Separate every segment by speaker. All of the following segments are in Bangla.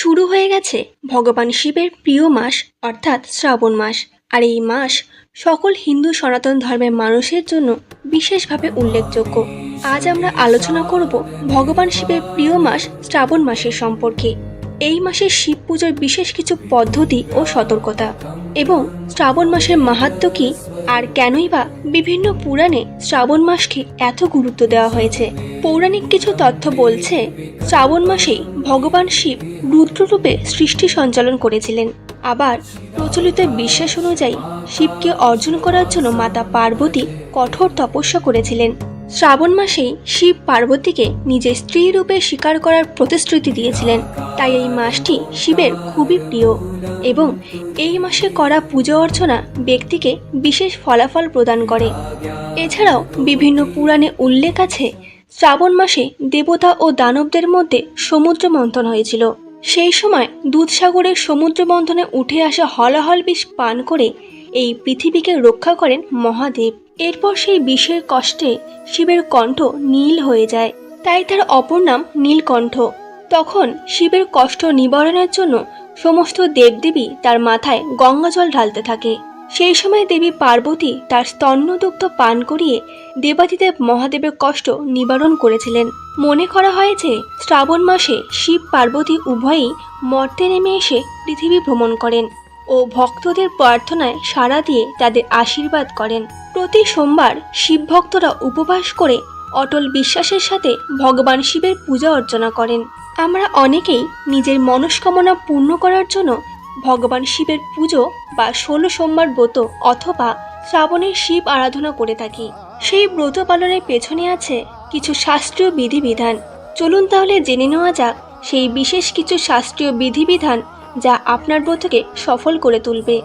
Speaker 1: শুরু হয়ে গেছে ভগবান শিবের প্রিয় মাস, অর্থাৎ শ্রাবণ মাস। আর এই মাস সকল হিন্দু সনাতন ধর্মের মানুষের জন্য বিশেষভাবে উল্লেখযোগ্য। আজ আমরা আলোচনা করব ভগবান শিবের প্রিয় মাস শ্রাবণ মাসের সম্পর্কে। এই মাসের শিব পুজোর বিশেষ কিছু পদ্ধতি ও সতর্কতা। এবং শ্রাবণ মাসের মাহাত্ম্য কি আর কেনই বা বিভিন্ন পুরাণে শ্রাবণ মাসকে এত গুরুত্ব দেওয়া হয়েছে? পৌরাণিক কিছু তথ্য বলছে, শ্রাবণ মাসেই ভগবান শিব রুদ্ররূপে সৃষ্টি সঞ্চালন করেছিলেন। আবার প্রচলিত বিশ্বাস অনুযায়ী শিবকে অর্জন করার জন্য মাতা পার্বতী কঠোর তপস্যা করেছিলেন। শ্রাবণ মাসেই শিব পার্বতীকে নিজের স্ত্রী রূপে স্বীকার করার প্রতিশ্রুতি দিয়েছিলেন। তাই এই মাসটি শিবের খুবই প্রিয় এবং এই মাসে করা পুজো অর্চনা ব্যক্তিকে বিশেষ ফলাফল প্রদান করে। এছাড়াও বিভিন্ন পুরাণে উল্লেখ আছে, শ্রাবণ মাসে দেবতা ও দানবদের মধ্যে সমুদ্র মন্থন হয়েছিল। সেই সময় দুধসাগরের সমুদ্র মন্থনে উঠে আসা হলাহল বিষ পান করে এই পৃথিবীকে রক্ষা করেন মহাদেব। এরপর সেই বিষের কষ্টে শিবের কণ্ঠ নীল হয়ে যায়। তাই তার অপর নাম নীলকণ্ঠ। তখন শিবের কষ্ট নিবারণের জন্য সমস্ত দেবদেবী তার মাথায় গঙ্গাজল ঢালতে থাকে। সেই সময় দেবী পার্বতী তার স্তন্যদুগ্ধ পান করিয়ে দেবাদিদেব মহাদেবের কষ্ট নিবারণ করেছিলেন। মনে করা হয় যে শ্রাবণ মাসে শিব পার্বতী উভয়ই মর্তে নেমে এসে পৃথিবী ভ্রমণ করেন। ও ভক্তদের প্রার্থনায় সাড়া দিয়ে তাদের আশীর্বাদ করেন। প্রতি সোমবার শিব ভক্তরা উপবাস করে অটল বিশ্বাসের সাথে ভগবান শিবের পূজা অর্চনা করেন। আমরা অনেকেই নিজের মনস্কামনা পূর্ণ করার জন্য ভগবান শিবের পুজো বা ষোলো সোমবার ব্রত অথবা শ্রাবণের শিব আরাধনা করে থাকি। সেই ব্রত পালনের পেছনে আছে কিছু শাস্ত্রীয় বিধিবিধান। চলুন তাহলে জেনে নেওয়া যাক সেই বিশেষ কিছু শাস্ত্রীয় বিধিবিধান যা আপনার ব্রতকে সফল করে তুলবে।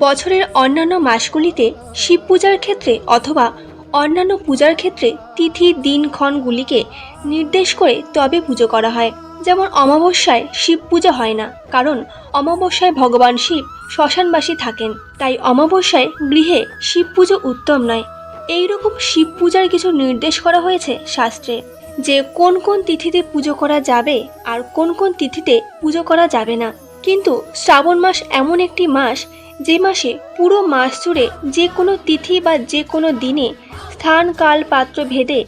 Speaker 1: বছরের অন্যান্য মাসগুলিতে শিব পূজার ক্ষেত্রে অথবা অন্যান্য পূজার ক্ষেত্রে তিথি দিনক্ষণগুলিকে নির্দেশ করে তবে পুজো করা হয়। যেমন অমাবস্যায় শিব পূজা হয় না, কারণ অমাবস্যায় ভগবান শিব শ্মশানবাসী থাকেন। তাই অমাবস্যায় গৃহে শিব পুজো উত্তম নয়। এইরকম শিব পূজার কিছু নির্দেশ করা হয়েছে শাস্ত্রে, যে কোন কোন তিথিতে পুজো করা যাবে আর কোন কোন তিথিতে পুজো করা যাবে না। কিন্তু শ্রাবণ মাস এমন একটি মাস যে মাসে পুরো মাস জুড়ে যে কোনো তিথি বা যে কোনো দিনে স্থান, কাল, পাত্র ভেদে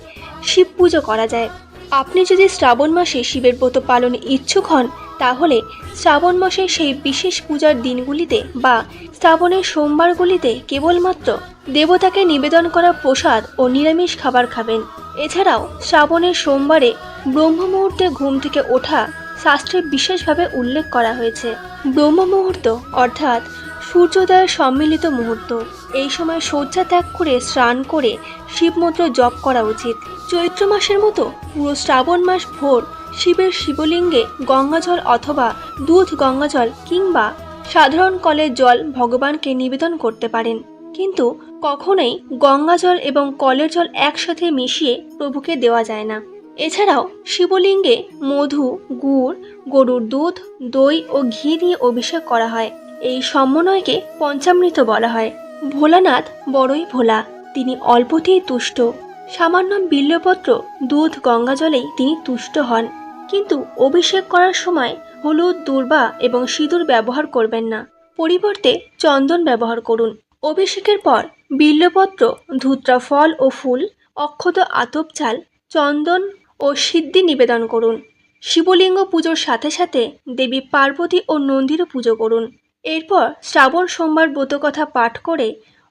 Speaker 1: শিব পুজো করা যায়। আপনি যদি শ্রাবণ মাসে শিবের ব্রত পালনে ইচ্ছুক হন, তাহলে শ্রাবণ মাসের সেই বিশেষ পূজার দিনগুলিতে বা শ্রাবণের সোমবারগুলিতে কেবলমাত্র দেবতাকে নিবেদন করা প্রসাদ ও নিরামিষ খাবার খাবেন। এছাড়াও শ্রাবণের সোমবারে ব্রহ্ম মুহূর্তে ঘুম থেকে ওঠা শাস্ত্রে বিশেষভাবে উল্লেখ করা হয়েছে। ব্রহ্ম মুহূর্ত অর্থাৎ সূর্যোদয়ের সম্মিলিত মুহূর্ত। এই সময় শয্যা ত্যাগ করে স্নান করে শিবমন্ত্র জপ করা উচিত। চৈত্র মাসের মতো পুরো শ্রাবণ মাস ভোর শিবের শিবলিঙ্গে গঙ্গাজল অথবা দুধ গঙ্গাজল কিংবা সাধারণ কলের জল ভগবানকে নিবেদন করতে পারেন। কিন্তু কখনোই গঙ্গাজল এবং কলের জল একসাথে মিশিয়ে প্রভুকে দেওয়া যায় না। এছাড়াও শিবলিঙ্গে মধু, গুড়, গরুর দুধ, দই ও ঘি দিয়ে অভিষেক করা হয়। এই সমন্বয়কে পঞ্চামৃত বলা হয়। ভোলানাথ বড়ই ভোলা, তিনি অল্পতেই তুষ্ট। সামান্য বিল্লপত্র দুধ, গঙ্গা জলেই তিনি তুষ্ট হন। কিন্তু অভিষেক করার সময় হলুদ, দুর্বা এবং সিঁদুর ব্যবহার করবেন না। পরিবর্তে চন্দন ব্যবহার করুন। অভিষেকের পর বিল্লপত্র ধুত্রা ফল ও ফুল, অক্ষত আতপ চাল, চন্দন ও সিদ্ধি নিবেদন করুন। শিবলিঙ্গ পুজোর সাথে সাথে দেবী পার্বতী ও নন্দীরও পুজো করুন। এরপর শ্রাবণ সোমবার ব্রত কথা পাঠ করে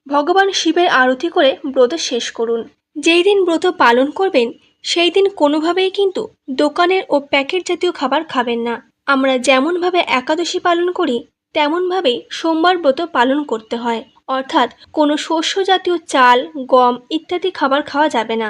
Speaker 1: ভগবান শিবের আরতি করে ব্রত শেষ করুন। যেই দিন ব্রত পালন করবেন, সেই দিন কোনোভাবেই কিন্তু দোকানের ও প্যাকেট জাতীয় খাবার খাবেন না। আমরা যেমনভাবে একাদশী পালন করি, তেমনভাবেই সোমবার ব্রত পালন করতে হয়। অর্থাৎ কোনো শস্য জাতীয় চাল, গম ইত্যাদি খাবার খাওয়া যাবে না।